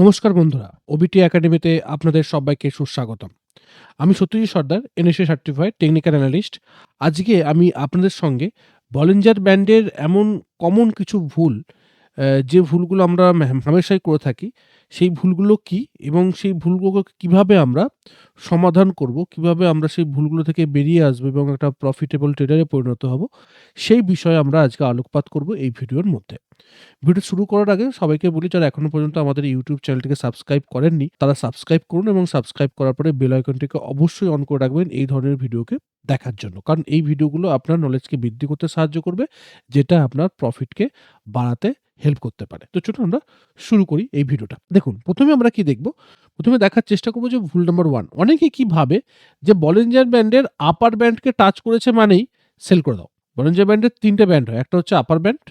নমস্কার বন্ধুরা, ওবিটি একাডেমিতে আপনাদের সবাইকে সুস্বাগতম। আমি Satyajit Sardar, NSA certified technical analyst আজকে আমি আপনাদের সঙ্গে বলেঞ্জার ব্যান্ডের এমন কমন কিছু ভুল যে ভুলগুলো আমরা হামেশাই করে থাকি সেই ভুলগুলো কি এবং সেই ভুলগুলো কীভাবে আমরা সমাধান করব, কীভাবে আমরা সেই ভুলগুলো থেকে বেরিয়ে আসব এবং একটা প্রফিটেবল ট্রেডারে পরিণত হব, সেই বিষয়ে আমরা আজকে আলোকপাত করব এই ভিডিওর মধ্যে। ভিডিও শুরু করার আগে সবাইকে বলি, যারা এখনও পর্যন্ত আমাদের ইউটিউব চ্যানেলটিকে সাবস্ক্রাইব করেননি, তারা সাবস্ক্রাইব করুন এবং সাবস্ক্রাইব করার পরে বেল আইকনটিকে অবশ্যই অন করে রাখবেন এই ধরনের ভিডিওকে দেখার জন্য। কারণ এই ভিডিওগুলো আপনার নলেজকে বৃদ্ধি করতে সাহায্য করবে, যেটা আপনার প্রফিটকে বাড়াতে হেল্প করতে পারে। তো চলুন আমরা শুরু করি এই ভিডিওটা। দেখুন, প্রথমে আমরা কি দেখব? প্রথমে দেখার চেষ্টা করব যে ভুল নাম্বার ওয়ান অনেকে কি ভাবে যে বলেঞ্জার ব্যান্ডের আপার ব্যান্ডকে টাচ করেছে মানেই সেল করে দাও। বলেঞ্জার ব্যান্ডের তিনটে ব্যান্ড হয়, একটা হচ্ছে আপার ব্যান্ড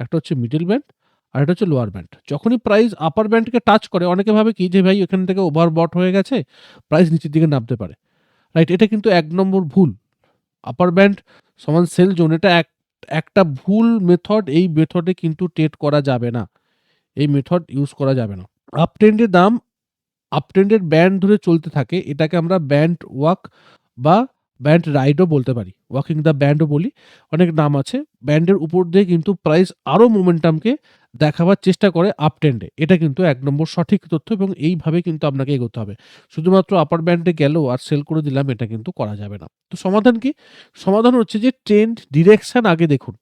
একটা হচ্ছে মিডিল ব্যান্ড আর এটা হচ্ছে লোয়ার ব্যান্ড যখনই প্রাইস আপার ব্যান্ডকে টাচ করে, অনেকে ভাবে কি যে ভাই এখান থেকে ওভার বট হয়ে গেছে প্রাইস নিচের দিকে নামতে পারে। রাইট এটা কিন্তু এক নম্বর ভুল। আপার ব্যান্ড সমান সেল জোন এটা এক। একটা ভুল মেথড এই মেথডে কিন্তু টেট করা যাবে না। এই মেথড ইউজ করা যাবে না। আপট্রেন্ডের দাম আপট্রেন্ডের ব্যান্ড ধরে চলতে থাকে। এটাকে আমরা ব্যান্ড ওয়াক বা ব্যান্ড রাইডও বলতে পারি, ওয়াকিং দ্য ব্যান্ডও বলি, অনেক নাম আছে। ব্যান্ডের উপর দিয়ে কিন্তু প্রাইস আরও মোমেন্টামকে দেখাবার চেষ্টা করে আপ ট্রেন্ডে এটা কিন্তু এক নম্বর সঠিক তথ্য এবং এইভাবে কিন্তু আপনাকে এগোতে হবে। শুধুমাত্র আপার ব্যান্ডে গেল আর সেল করে দিলাম, এটা কিন্তু করা যাবে না। তো সমাধান কি? সমাধান হচ্ছে যে ট্রেন্ড ডিরেকশান আগে দেখুন।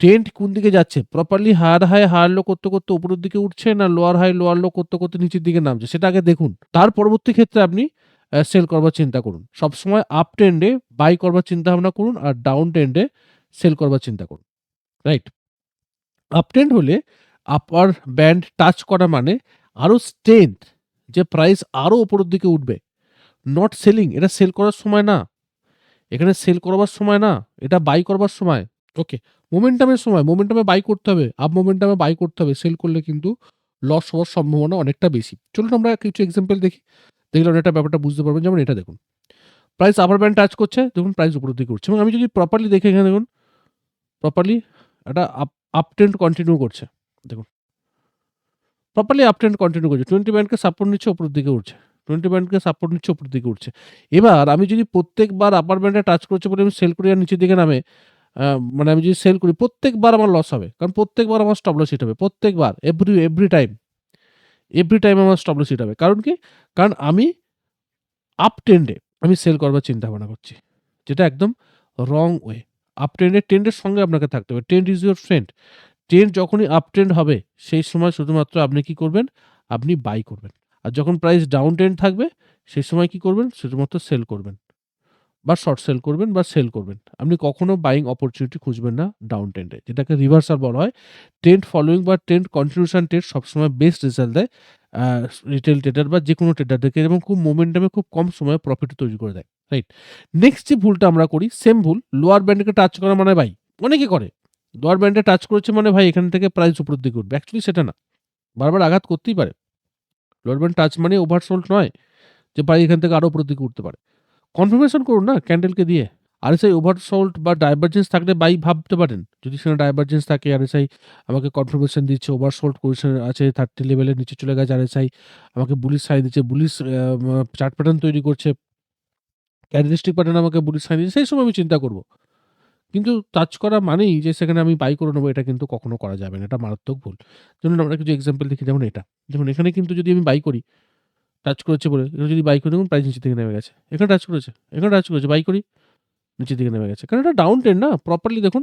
ট্রেন্ড কোন দিকে যাচ্ছে? Properly higher high higher low করতে করতে উপরের দিকে উঠছে না লোয়ার হাই লোয়ার লো করতে করতে নিচের দিকে নামছে? সেটা আগে দেখুন। তার পরবর্তী ক্ষেত্রে আপনি সেল করবার চিন্তা করুন। সবসময় আপ ট্রেন্ডে বাই করবার চিন্তা ভাবনা করুন আর ডাউন ট্রেন্ডে সেল করবার চিন্তা করুন। রাইট আপ ট্রেন্ড হলে আপার ব্যান্ড টাচ করা মানে আরও স্ট্রেন্থ যে প্রাইস আরও উপরের দিকে উঠবে। নট সেলিং এটা সেল করার সময় না। এখানে সেল করবার সময় না, এটা বাই করবার সময়। ওকে মোমেন্টামের সময় মোমেন্টামে বাই করতে হবে আপ মোমেন্টামে বাই করতে হবে। সেল করলে কিন্তু লস হওয়ার সম্ভাবনা অনেকটা বেশি। চলুন আমরা কিছু এক্সাম্পল দেখি। দেখলে অনেকটা ব্যাপারটা বুঝতে পারবেন, যেমন এটা দেখুন। প্রাইস আপার ব্যান্ড টাচ করছে, দেখুন প্রাইস উপরের দিকে উঠছে। এবং আমি যদি প্রপারলি দেখে এখানে দেখুন প্রপারলি একটা আপ আপ ট্রেন্ড কন্টিনিউ করছে, দেখুন। প্রপারলি আপ ট্রেন্ড কন্টিনিউ করছে। টোয়েন্টি ব্যান্ডকে সাপোর্ট নিচ্ছে, উপরের দিকে উঠছে। টোয়েন্টি ব্যান্ডকে সাপোর্ট নিচ্ছে, উপরের দিকে উঠছে। এবার আমি যদি প্রত্যেকবার আপার ব্যান্ডে টাচ করছে বলে আমি সেল করি আর নিচের দিকে নামে মানে আমি যদি সেল করি, প্রত্যেকবার আমার লস হবে। কারণ প্রত্যেকবার আমার স্টপ লস হিট হবে। প্রত্যেকবার every every time every time আমার স্টপ লস হবে। কারণ কি? কারণ আমি আপ ট্রেন্ডে আমি সেল করবার চিন্তা ভাবনা করছি। যেটা একদম রং ওয়ে আপ ট্রেন্ডে ট্রেন্ডের সঙ্গে আপনাকে থাকতে হবে। Trend is your friend trend যখনই আপ ট্রেন্ড হবে, সেই সময় শুধুমাত্র আপনি কি করবেন? আপনি বাই করবেন। আর যখন প্রাইস ডাউন ট্রেন্ড থাকবে, সেই সময় কি করবেন? শুধুমাত্র সেল করবেন। বা শর্ট সেল করবেন বা সেল করবেন। আপনি কখনো বাইং অপরচুনিটি খুঁজবেন না ডাউন ট্রেন্ডে যেটাকে রিভার্সাল বলা হয় ট্রেন্ড ফলোয়িং বা ট্রেন্ড কন্টিনিউশন ট্রেড সবসময় বেস্ট রেজাল্ট দেয় রিটেল ট্রেডার বা যে কোনো ট্রেডার থেকে এবং খুব মোমেন্টামে খুব কম সময়ে প্রফিট তৈরি করে দেয় রাইট নেক্সট যে ভুলটা আমরা করি সেম ভুল লোয়ার ব্যান্ডকে টাচ করা মানে ভাই, অনেকে করে। লোয়ার ব্যান্ডে টাচ করেছে মানে ভাই এখান থেকে প্রাইস উপরের দিকে উঠবে। অ্যাকচুয়ালি সেটা না। বারবার আঘাত করতেই পারে। লোয়ার ব্যান্ড টাচ মানে ওভারসোল্ড নয় যে প্রাইস এখান থেকে আরও উপরের দিকে উঠতে পারে। কনফার্মেশন করুন না ক্যান্ডেলকে দিয়ে। আর আরএসআই ওভারসোল্ড বা ডাইভারজেন্স থাকলে বাই ভাবতে পারেন। যদি সেখানে ডাইভারজেন্স থাকে আর আরএসআই আমাকে কনফার্মেশন দিচ্ছে ওভারসোল্ড পজিশন আছে থার্টি লেভেলের নিচে চলে গেছে আর আরএসআই আমাকে বুলিশ সাই দিচ্ছে বুলিশ চার্ট প্যাটার্ন তৈরি করছে ক্যারেক্টারিস্টিক প্যাটার্ন আমাকে বুলিশ সাই দিচ্ছে, সেই সময় আমি চিন্তা করব। কিন্তু টাচ করা মানেই যে সেখানে আমি বাই করে নেব, এটা কিন্তু কখনো করা যাবে না, এটা মারাত্মক ভুল। যেমন আমরা কিছু এক্সাম্পল দেখি, যেমন এটা। যেমন এখানে কিন্তু যদি আমি বাই করি টাচ করেছে বলে। এটা যদি বাই করি দেখুন প্রাইস নিচে থেকে নেমে গেছে। এখানে টাচ করেছে, এখানে টাচ করেছে বাই করি, নিচের দিকে নেমে গেছে। কারণ এটা ডাউন ট্রেন্ড না প্রপারলি দেখুন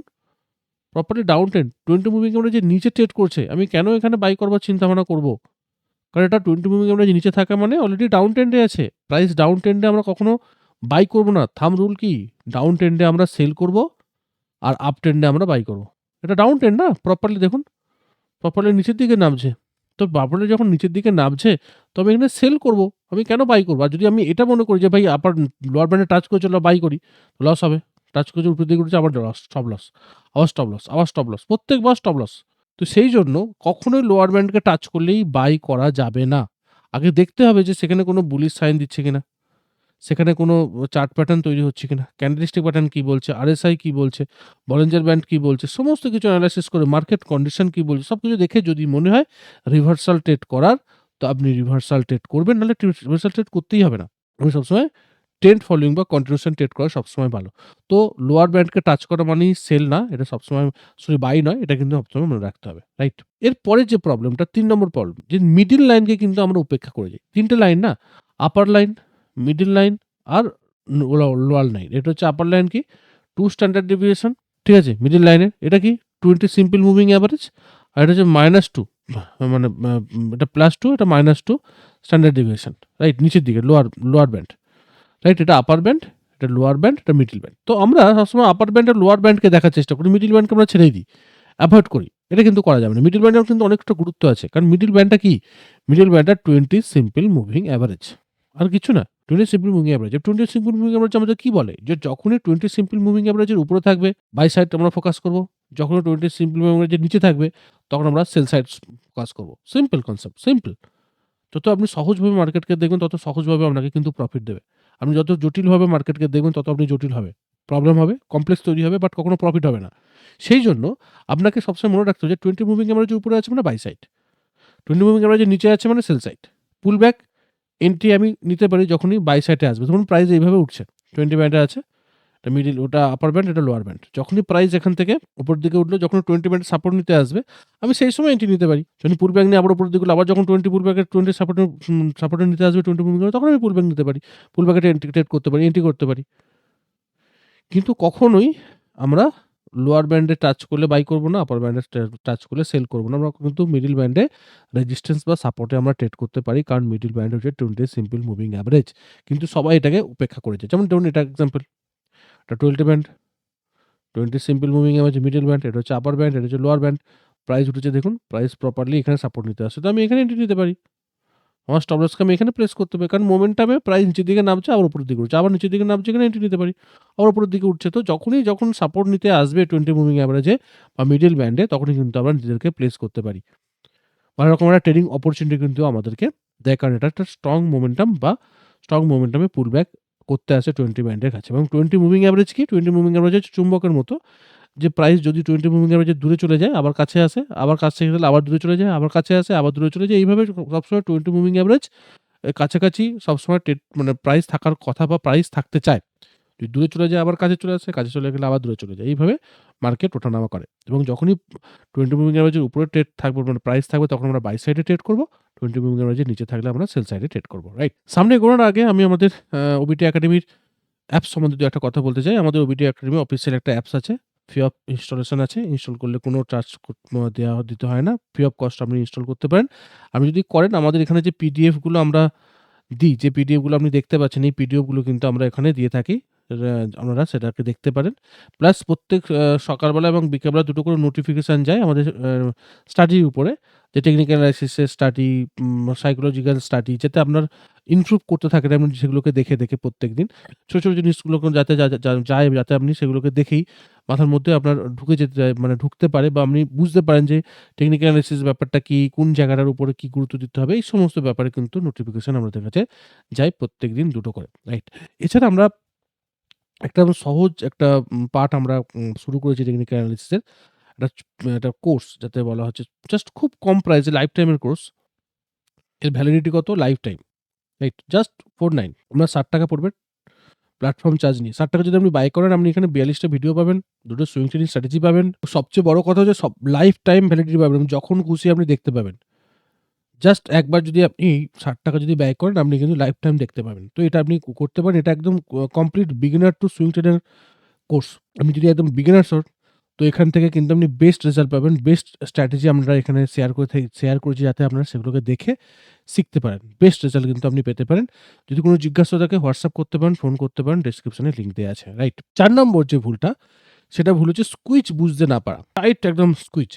properly down trend twenty moving camera যে নিচে ট্রেড করছে। আমি কেন এখানে বাই করবার চিন্তা ভাবনা করব? কারণ এটা টোয়েন্টি মুভিং ক্যামেরা যে নিচে থাকা মানে অলরেডি ডাউন ট্রেন্ডে আছে। প্রাইস ডাউন ট্রেন্ডে আমরা কখনো বাই করব না। থাম রুল কি? ডাউন ট্রেন্ডে আমরা সেল করব আর আপ ট্রেন্ডে আমরা বাই করব। এটা ডাউন ট্রেন্ড না প্রপারলি দেখুন প্রপারলি নিচের দিকে নামছে। তো বাবরটা যখন নিচের দিকে নামছে, তবে এখানে সেল করব। আমি কেন বাই করব? আর যদি আমি এটা মনে করি যে, ভাই আপার লোয়ার ব্যান্ডে টাচ করে চলো বাই করি। লস হবে। টাচ করে উপর দিকে উঠছে, আবার লস স্টপ লস আবার স্টপ লস আবার স্টপ লস প্রত্যেকবার স্টপ লস তো সেই জন্য কখনোই লোয়ার ব্যান্ডকে টাচ করলেই বাই করা যাবে না। আগে দেখতে হবে যে, সেখানে কোনো বুলিশ সাইন দিচ্ছে কিনা। সেখানে কোনো চার্ট প্যাটার্ন তৈরি হচ্ছে কিনা? ক্যান্ডেলিস্টিক প্যাটার্ন কী বলছে? আরএসআই কি বলছে? বলেঞ্জার ব্যান্ড কী বলছে? সমস্ত কিছু অ্যানালাইসিস করে মার্কেট কন্ডিশন কী বলছে? সব কিছু দেখে যদি মনে হয় রিভার্সাল ট্রেড করার, তো আপনি রিভার্সাল ট্রেড করবেন, নাহলে রিভার্সাল ট্রেড করতেই হবে না। আমি সবসময় ট্রেন্ড ফলোয়িং বা কন্টিনিউশন ট্রেড করা সবসময় ভালো। তো লোয়ার ব্যান্ডকে টাচ করা মানেই সেল না, এটা সবসময় সরি বাই নয়, এটা কিন্তু সবসময় মনে রাখতে হবে রাইট এরপরে যে প্রবলেমটা তিন নম্বর প্রবলেম যে মিডিল লাইনকে কিন্তু আমরা উপেক্ষা করে যাই। তিনটে লাইন না আপার লাইন মিডিল লাইন আর লোয়ার লাইন এটা হচ্ছে আপার লাইন কি? টু স্ট্যান্ডার্ড ডেভিয়েশন ঠিক আছে? মিডিল লাইনের এটা কি? টোয়েন্টি সিম্পল মুভিং অ্যাভারেজ আর এটা হচ্ছে মাইনাস টু মানে এটা প্লাস টু এটা minus two standard deviation right নিচের দিকে লোয়ার লোয়ার ব্যান্ড রাইট এটা আপার ব্যান্ড এটা লোয়ার ব্যান্ড এটা মিডিল ব্যান্ড তো আমরা সবসময় আপার ব্যান্ড আর লোয়ার ব্যান্ডকে দেখার চেষ্টা করি। মিডিল ব্যান্ডকে আমরা ছেড়েই দিই। অ্যাভয়েড করি। এটা কিন্তু করা যাবে না। মিডিল ব্যান্ডের কিন্তু অনেকটা গুরুত্ব আছে। কারণ মিডিল ব্যান্ডটা কি? মিডিল ব্যান্ডটা টোয়েন্টি সিম্পল মুভিং অ্যাভারেজ আর কিছু না। Twenty simple moving average twenty simple moving average আমাদের কি বলে? যে যখনই টোয়েন্টি সিম্পল মুভিং অ্যাভারেজের উপরে থাকবে বাই সাইড আমরা ফোকাস করব। যখন টোয়েন্টি সিম্পল মুভিং অ্যাভারেজের নিচে থাকবে, তখন আমরা সেল সাইড ফোকাস করব। সিম্পল কনসেপ্ট সিম্পল যত আপনি সহজভাবে মার্কেটকে দেখবেন, তত সহজভাবে আপনাকে কিন্তু প্রফিট দেবে। আপনি যত জটিলভাবে মার্কেটকে দেখবেন, তত আপনি জটিল হবে। প্রবলেম হবে কমপ্লেক্স তৈরি হবে বাট কখনো প্রফিট হবে না। সেই জন্য আপনাকে সবসময় মনে রাখতে হবে যে টোয়েন্টি মুভিং অ্যাভারেজের উপরে আছে মানে বাই সাইড টোয়েন্টি মুভিং অ্যাভারেজের নিচে আছে মানে sell side pull back entry আমি নিতে পারি যখনই বাই সাইডে আসবে। তখন প্রাইস এইভাবে উঠছে। টোয়েন্টি ব্যান্ডে আছে, এটা মিডিল ওটা আপার ব্যান্ড এটা লোয়ার ব্যান্ড যখনই প্রাইস এখান থেকে উপর দিকে উঠল, যখন টোয়েন্টি ব্যান্ড সাপোর্ট নিতে আসবে, আমি সেই সময় এন্ট্রি নিতে পারি। যখন পুল ব্যাক নিয়ে আবার উপর দিকে আবার যখন টোয়েন্টি পুল ব্যাকের টোয়েন্টি সাপোর্ট সাপোর্টে নিতে আসবে টোয়েন্টি মুভিং তখন আমি পুল ব্যাক নিতে পারি। পুল ব্যাকেটে এন্ট্রি ট্রেড করতে পারি এন্ট্রি করতে পারি। কিন্তু কখনোই আমরা লোয়ার ব্যান্ডে টাচ করলে বাই করব না আপার ব্যান্ডে টাচ করলে সেল করব না। আমরা কিন্তু মিডিল ব্যান্ডে রেজিস্ট্যান্স বা সাপোর্টে আমরা ট্রেড করতে পারি, কারণ মিডিল ব্যান্ড হচ্ছে টোয়েন্টি সিম্পল মুভিং অ্যাভারেজ কিন্তু সবাই এটাকে উপেক্ষা করেছে। যেমন ধরুন এটা এক্সাম্পল এটা twenty band twenty simple moving average middle band এটা হচ্ছে আপার ব্যান্ড এটা হচ্ছে লোয়ার ব্যান্ড প্রাইস উঠেছে, দেখুন প্রাইস প্রপারলি এখানে সাপোর্ট নিতে আসছে। তো আমি এখানে এন্ট্রি নিতে পারি। আমার স্টপ লসকে আমি এখানে প্রেস করতে হবে, কারণ মোমেন্টামে প্রাইস নিচের দিকে নামছে, আবার উপরের দিকে উঠছে। আবার নিচের দিকে নামছে এখানে এন্ট্রি নিতে পারি, আবার উপরের দিকে উঠছে। তো যখনই যখন সাপোর্ট নিতে আসবে টোয়েন্টি মুভিং অ্যাভারেজে বা মিডিল ব্যান্ডে তখনই কিন্তু আমরা নিজেদেরকে প্লেস করতে পারি। ভালো রকম একটা ট্রেডিং অপরচুনিটি কিন্তু আমাদেরকে দেয়, কারণ এটা একটা স্ট্রং মোমেন্টাম বা স্ট্রং মোমেন্টামে পুল ব্যাক করতে আসে টোয়েন্টি ব্যান্ডের কাছে। এবং টোয়েন্টি মুভিং অ্যাভারেজ কি? টোয়েন্টি মুভিং অ্যাভারেজ হচ্ছে চুম্বকের মতো। যে প্রাইস যদি টোয়েন্টি মুভিং অ্যাভারেজে দূরে চলে যায়, আবার কাছে আসে, আবার কাছ থেকে গেলে আবার দূরে চলে যায়, আবার কাছে আসে, আবার দূরে চলে যায়, এইভাবে সবসময় টোয়েন্টি মুভিং অ্যাভারেজ কাছাকাছি সবসময় মানে প্রাইস থাকার কথা বা প্রাইস থাকতে চায়। যদি দূরে চলে যায়, আবার কাছে চলে আসে, কাছে চলে গেলে আবার দূরে চলে যায়, এইভাবে মার্কেট ওঠানামা করে। এবং যখনই টোয়েন্টি মুভিং অ্যাভারেজের উপরে ট্রেড থাকবে মানে প্রাইস থাকবে, তখন আমরা বাই সাইডে ট্রেড করব টোয়েন্টি মুভিং অ্যাভারেজের নিচে থাকলে আমরা সেল সাইডে ট্রেড করব রাইট সামনে এগোনোর আগে আমি আমাদের ওবিটি একাডেমির অ্যাপস সম্বন্ধে একটা কথা বলতে চাই। আমাদের ওবিটি একাডেমি অফিসিয়াল একটা অ্যাপস আছে। ফ্রি অফ ইনস্টলেশন আছে ইনস্টল করলে কোনো চার্জ দেওয়া দিতে হয় না। ফ্রি অফ কস্ট আপনি ইনস্টল করতে পারেন। আপনি যদি করেন, আমাদের এখানে যে পিডিএফগুলো আমরা দিই, যে পিডিএফগুলো আপনি দেখতে পাচ্ছেন, এই পিডিএফগুলো কিন্তু আমরা এখানে দিয়ে থাকি। আপনারা সেটাকে দেখতে পারেন। প্লাস প্রত্যেক সকালবেলা এবং বিকেলবেলা দুটো করে নোটিফিকেশান যায় আমাদের স্টাডির উপরে। যে টেকনিক্যাল অ্যানালাইসিসের স্টাডি সাইকোলজিক্যাল স্টাডি যাতে আপনার ইমপ্রুভ করতে থাকেন আপনি সেগুলোকে দেখে দেখে প্রত্যেক দিন ছোটো ছোটো জিনিসগুলোকে যাতে যায়, যাতে আপনি সেগুলোকে দেখেই মাথার মধ্যে আপনার ঢুকে যেতে মানে ঢুকতে পারে বা আপনি বুঝতে পারেন যে টেকনিক্যাল অ্যানালিসিস ব্যাপারটা কি, কোন জায়গাটার উপরে কি গুরুত্ব দিতে হবে, এই সমস্ত ব্যাপারে কিন্তু নোটিফিকেশান আমাদের কাছে যায় প্রত্যেক দিন দুটো করে রাইট এছাড়া আমরা একটা সহজ একটা পার্ট আমরা শুরু করেছি টেকনিক্যাল অ্যানালিসিসের একটা একটা কোর্স যাতে বলা হচ্ছে জাস্ট খুব কম প্রাইসে লাইফ টাইমের কোর্স এর ভ্যালিডিটি কত? Life time right just four nine আপনার ষাট টাকা পড়বে প্ল্যাটফর্ম চার্জ নিয়ে ষাট টাকা যদি আপনি বাই করেন, আপনি এখানে বিয়াল্লিশটা ভিডিও পাবেন, দুটো সুইং ট্রেনিং স্ট্র্যাটেজি পাবেন। সবচেয়ে বড় কথা হচ্ছে সব লাইফ টাইম ভ্যালিডিটি পাবেন যখন খুশি আপনি দেখতে পাবেন। জাস্ট একবার যদি আপনি ষাট টাকা যদি ব্যয় করেন, আপনি কিন্তু লাইফ টাইম দেখতে পাবেন। তো এটা আপনি করতে পারেন, এটা একদম complete beginner to swing trader course আপনি যদি একদম বিগিনার্স হন তো এখান থেকে কিন্তু আপনি বেস্ট রেজাল্ট পাবেন বেস্ট স্ট্র্যাটেজি আমরা এখানে শেয়ার করে শেয়ার করেছি যাতে আপনারা সেগুলোকে দেখে শিখতে পারেন। বেস্ট রেজাল্ট কিন্তু আপনি পেতে পারেন। যদি কোনো জিজ্ঞাসা থাকে, হোয়াটসঅ্যাপ করতে পারেন ফোন করতে পারেন ডিসক্রিপশনে লিঙ্ক দেওয়া আছে। রাইট চার নম্বর যে ভুলটা, সেটা ভুল হচ্ছে স্কুইচ বুঝতে না পারা। রাইট একদম স্কুইচ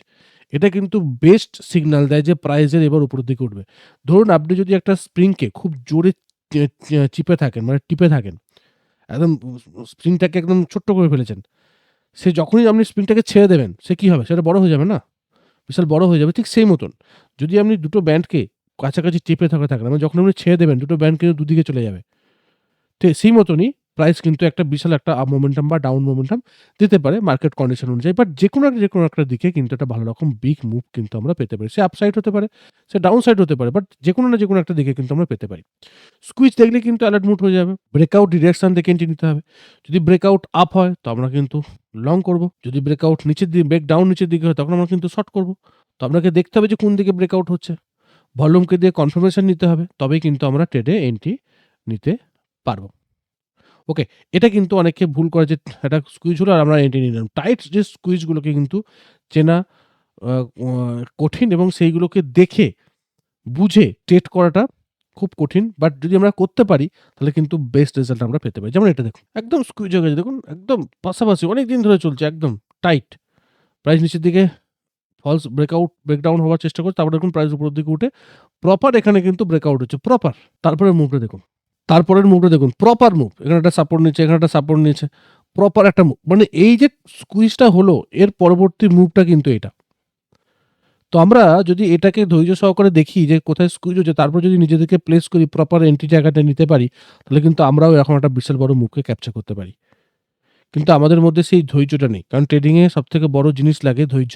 এটা কিন্তু বেস্ট সিগনাল দেয় যে প্রাইজের এবার উপরের দিকে উঠবে। ধরুন আপনি যদি একটা স্প্রিংকে খুব জোরে চিপে থাকেন মানে টিপে থাকেন, একদম স্প্রিংটাকে একদম ছোট্ট করে ফেলেছেন সে যখনই আপনি স্প্রিংটাকে ছেড়ে দেবেন, সে কী হবে? সেটা বড় হয়ে যাবে না? বিশাল বড় হয়ে যাবে, ঠিক সেই মতন। যদি আপনি দুটো ব্যান্ডকে কাছাকাছি চেপে থাকা থাকেন মানে যখন আপনি ছেড়ে দেবেন, দুটো ব্যান্ড কিন্তু দুদিকে চলে যাবে। তো সেই মতনই প্রাইস কিন্তু একটা বিশাল একটা আপ মোমেন্টাম বা ডাউন মোমেন্টাম দিতে পারে মার্কেট কন্ডিশন অনুযায়ী। বাট যেকোনো একটা যেকোনো একটা দিকে কিন্তু একটা ভালো রকম বিগ মুভ কিন্তু আমরা পেতে পারি। সে আপসাইড হতে পারে, সে ডাউন সাইড হতে পারে। বাট যেকোনো না যে কোনো একটা দিকে কিন্তু আমরা পেতে পারি। স্কুইজ দেখলে কিন্তু অ্যালার্ট মুড হয়ে যাবে। ব্রেকআউট ডিরেকশন দেখে এন্ট্রি নিতে হবে। যদি ব্রেকআউট আপ হয় তো আমরা কিন্তু লং করব। যদি ব্রেকআউট নিচের দিকে ব্রেক ডাউন নিচের দিকে হয় তখন আমরা কিন্তু শর্ট করব। তো আপনাকে দেখতে হবে যে কোন দিকে ব্রেকআউট হচ্ছে। ভলিউমকে দিয়ে কনফার্মেশন নিতে হবে। তবেই কিন্তু আমরা ট্রেডে এন্ট্রি নিতে পারব। ওকে, এটা কিন্তু অনেকে ভুল করে যে একটা স্কুইজ হলো আর আমরা এন্ট্রি নিলাম। টাইট যে স্কুইজগুলোকে কিন্তু চেনা কঠিন এবং সেইগুলোকে দেখে বুঝে ট্রেড করাটা খুব কঠিন। বাট যদি আমরা করতে পারি তাহলে কিন্তু বেস্ট রেজাল্ট আমরা পেতে পারি। যেমন এটা দেখুন। একদম স্কুইজ হয়ে গেছে দেখুন। একদম পাশাপাশি অনেক দিন ধরে চলছে একদম টাইট। প্রাইস নিচের দিকে ফলস ব্রেকআউট ব্রেকডাউন হওয়ার চেষ্টা করছে। তারপরে দেখুন প্রাইস উপরের দিকে উঠে প্রপার এখানে কিন্তু ব্রেকআউট হচ্ছে। প্রপার। তারপরে মুভটা দেখুন। তারপরের মুভটা দেখুন। Proper move. এখানে একটা সাপোর্ট নিচ্ছে, এখানে একটা সাপোর্ট নিয়েছে। প্রপার একটা মুভ। মানে এই যে স্কুইজটা হলো এর পরবর্তী মুভটা কিন্তু এটা। তো আমরা যদি এটাকে ধৈর্য সহকারে দেখি যে কোথায় স্কুইজ হচ্ছে তারপর যদি নিজেদেরকে প্লেস করি প্রপার এন্ট্রি জায়গাটা নিতে পারি তাহলে কিন্তু আমরাও এরকম একটা বিশাল বড় মুভকে ক্যাপচার করতে পারি। কিন্তু আমাদের মধ্যে সেই ধৈর্যটা নেই। কারণ ট্রেডিংয়ে এ সবথেকে বড় জিনিস লাগে ধৈর্য।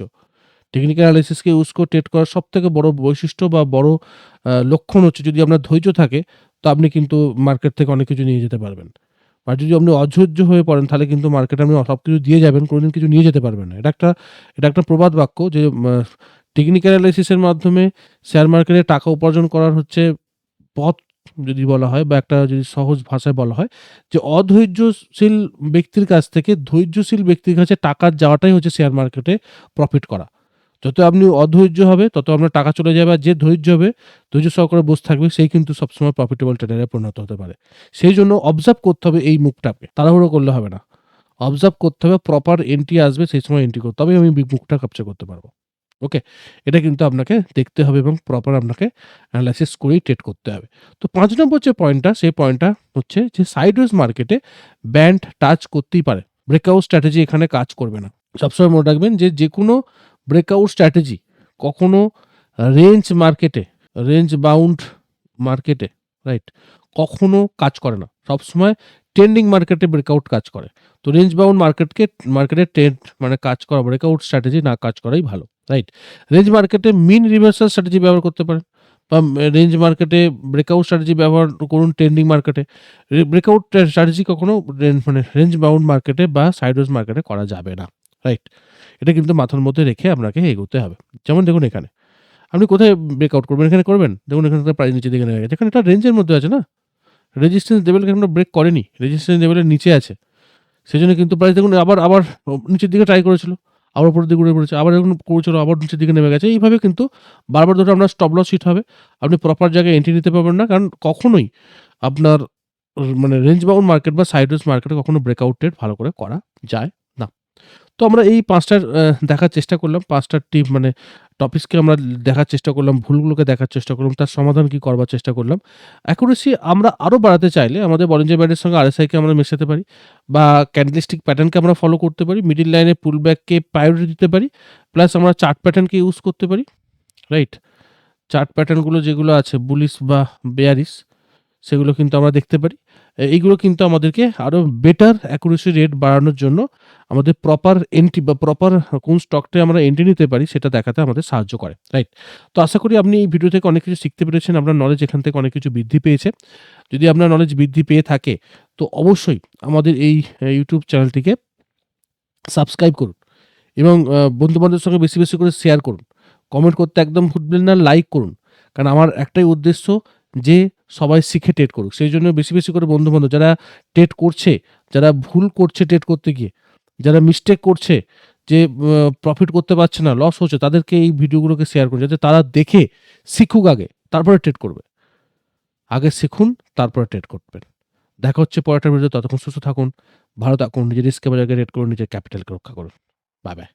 টেকনিক্যাল অ্যানালিসিসকে ইউজ করে ট্রেড করার সবথেকে বড় বৈশিষ্ট্য বা বড় লক্ষণ হচ্ছে যদি আপনার ধৈর্য থাকে তো আপনি কিন্তু মার্কেট থেকে অনেক কিছু নিয়ে যেতে পারবেন। আর যদি আপনি অধৈর্য হয়ে পড়েন, তাহলে কিন্তু মার্কেটে আপনি সব কিছু দিয়ে যাবেন, কোনদিন কিছু নিয়ে যেতে পারবেন না। এটা একটা এটা একটা প্রবাদ বাক্য যে টেকনিক্যাল অ্যানালিসিস এর মাধ্যমে শেয়ার মার্কেটে টাকা উপার্জন করার হচ্ছে পথ যদি বলা হয় বা একটা যদি সহজ ভাষায় বলা হয় যে অধৈর্যশীল ব্যক্তির কাছ থেকে ধৈর্যশীল ব্যক্তির কাছে টাকা যাওয়াটাই হচ্ছে শেয়ার মার্কেটে প্রফিট করা। যত আপনি অধৈর্য হবে তত আপনার টাকা চলে যাবে আর যে ধৈর্য হবে, ধৈর্য সহকারে বসে থাকবে সেই কিন্তু সবসময় প্রফিটেবল ট্রেডারে পরিণত হতে পারে। সেই জন্য অবজার্ভ করতে হবে এই মুখটাকে তাড়াহুড়ো করলে হবে না। অবজার্ভ করতে হবে প্রপার এন্ট্রি আসবে সেই সময় এন্ট্রি করতে হবে। আমি মুভটা ক্যাপচার করতে পারব ওকে? এটা কিন্তু আপনাকে দেখতে হবে এবং প্রপার আপনাকে অ্যানালাইসিস করেই ট্রেড করতে হবে। তো পাঁচ নম্বর যে পয়েন্টটা সেই পয়েন্টটা হচ্ছে যে সাইডওয়েজ মার্কেটে ব্যান্ড টাচ করতেই পারে। ব্রেকআউট স্ট্র্যাটেজি এখানে কাজ করবে না। সবসময় মনে রাখবেন যে যেকোনো ব্রেকআউট স্ট্র্যাটেজি কখনো রেঞ্জ মার্কেটে, রেঞ্জ বাউন্ড মার্কেটে রাইট? কখনো কাজ করে না। সবসময় ট্রেন্ডিং মার্কেটে ব্রেকআউট কাজ করে। তো রেঞ্জ বাউন্ড মার্কেটকে মার্কেটে ট্রেন্ড মানে কাজ করা ব্রেকআউট স্ট্র্যাটেজি না কাজ করাই ভালো। রাইট? রেঞ্জ মার্কেটে মিন রিভার্সাল স্ট্র্যাটেজি ব্যবহার করতে পারেন। বা রেঞ্জ মার্কেটে ব্রেকআউট স্ট্র্যাটেজি ব্যবহার করুন ট্রেন্ডিং মার্কেটে। ব্রেকআউট স্ট্র্যাটেজি কখনো মানে রেঞ্জ বাউন্ড মার্কেটে বা সাইডওয়েজ মার্কেটে করা যাবে না। রাইট? এটা কিন্তু মাথার মধ্যে রেখে আপনাকে এগোতে হবে। যেমন দেখুন এখানে। আপনি কোথায় ব্রেকআউট করবেন? এখানে করবেন? দেখুন এখানে একটা প্রাইস নিচে দিকে নেমে গেছে। এখানে এটা রেঞ্জের মধ্যে আছে না? রেজিস্ট্যান্স লেভেলকে এখনও ব্রেক করেনি। রেজিস্ট্যান্স লেভেলের নিচে আছে। সেই জন্য কিন্তু প্রাইস দেখুন আবার আবার নিচের দিকে ট্রাই করেছিল। আবার উপরের দিকে উঠে পড়েছে। আবার এরকম করেছিল, আবার নিচের দিকে নেমে গেছে। এইভাবে কিন্তু বারবার ধরে আপনার স্টপ লস হিট হবে। আপনি প্রপার জায়গায় এন্ট্রি নিতে পারবেন না। কারণ কখনোই আপনার মানে রেঞ্জ বাউন্ড মার্কেট বা সাইডওয়েজ মার্কেটে কখনো ব্রেকআউট ট্রেড ভালো করে করা যায়। তো আমরা এই পাঁচটার দেখার চেষ্টা করলাম। ৫ টা টিপ মানে টপিকসকে আমরা দেখার চেষ্টা করলাম, ভুলগুলোকে দেখার চেষ্টা করলাম, তার সমাধান কি করবার চেষ্টা করলাম। অ্যাকুরেসি আমরা আরও বাড়াতে চাইলে আমাদের বলিঞ্জার ব্যান্ডের সঙ্গে আরএসআই কে আমরা মেশাতে পারি বা ক্যান্ডেলস্টিক প্যাটার্নকে আমরা ফলো করতে পারি। মিডিল লাইনে পুলব্যাককে প্রায়োরিটি দিতে পারি। প্লাস আমরা চার্ট প্যাটার্নকে ইউজ করতে পারি। রাইট? চার্ট প্যাটার্নগুলো যেগুলো আছে বুলিশ বা বেয়ারিশ সেগুলো কিন্তু আমরা দেখতে পারি। এইগুলো কিন্তু আমাদেরকে আরও বেটার অ্যাকুরেসি রেট বাড়ানোর জন্য আমাদের প্রপার এন্ট্রি বা প্রপার কোন স্টকটায় আমরা এন্ট্রি নিতে পারি সেটা দেখাতে আমাদের সাহায্য করে। রাইট? তো আশা করি আপনি এই ভিডিও থেকে অনেক কিছু শিখতে পেরেছেন। আপনার নলেজ এখান থেকে অনেক কিছু বৃদ্ধি পেয়েছে। যদি আপনার নলেজ বৃদ্ধি পেয়ে থাকে তো অবশ্যই আমাদের এই ইউটিউব চ্যানেলটিকে সাবস্ক্রাইব করুন এবং বন্ধু-বান্ধবের সঙ্গে বেশি, বেশি করে শেয়ার করুন। কমেন্ট করতে একদম ভুলবেন না, লাইক করুন। কারণ আমার একটাই উদ্দেশ্য যে সবাই শিখে ট্রেড করুক। সেই জন্য বেশি, বেশি করে বন্ধু-বান্ধব যারা ট্রেড করছে, যারা ভুল করছে ট্রেড করতে গিয়ে, যারা মিস্টেক করছে যে প্রফিট করতে পারছে না, লস হচ্ছে তাদেরকে এই ভিডিওগুলোকে শেয়ার করুন যাতে তারা দেখে শিখুক আগে। তারপরে ট্রেড করবে। আগে শিখুন তারপরে ট্রেড করবেন। দেখা হচ্ছে পরেরটা ভিডিও ততক্ষণ সুস্থ থাকুন, ভালো থাকুন, নিজের রিস্কে বাজারকে ট্রেড করুন, নিজের ক্যাপিটালকে রক্ষা করুন। Bye, bye.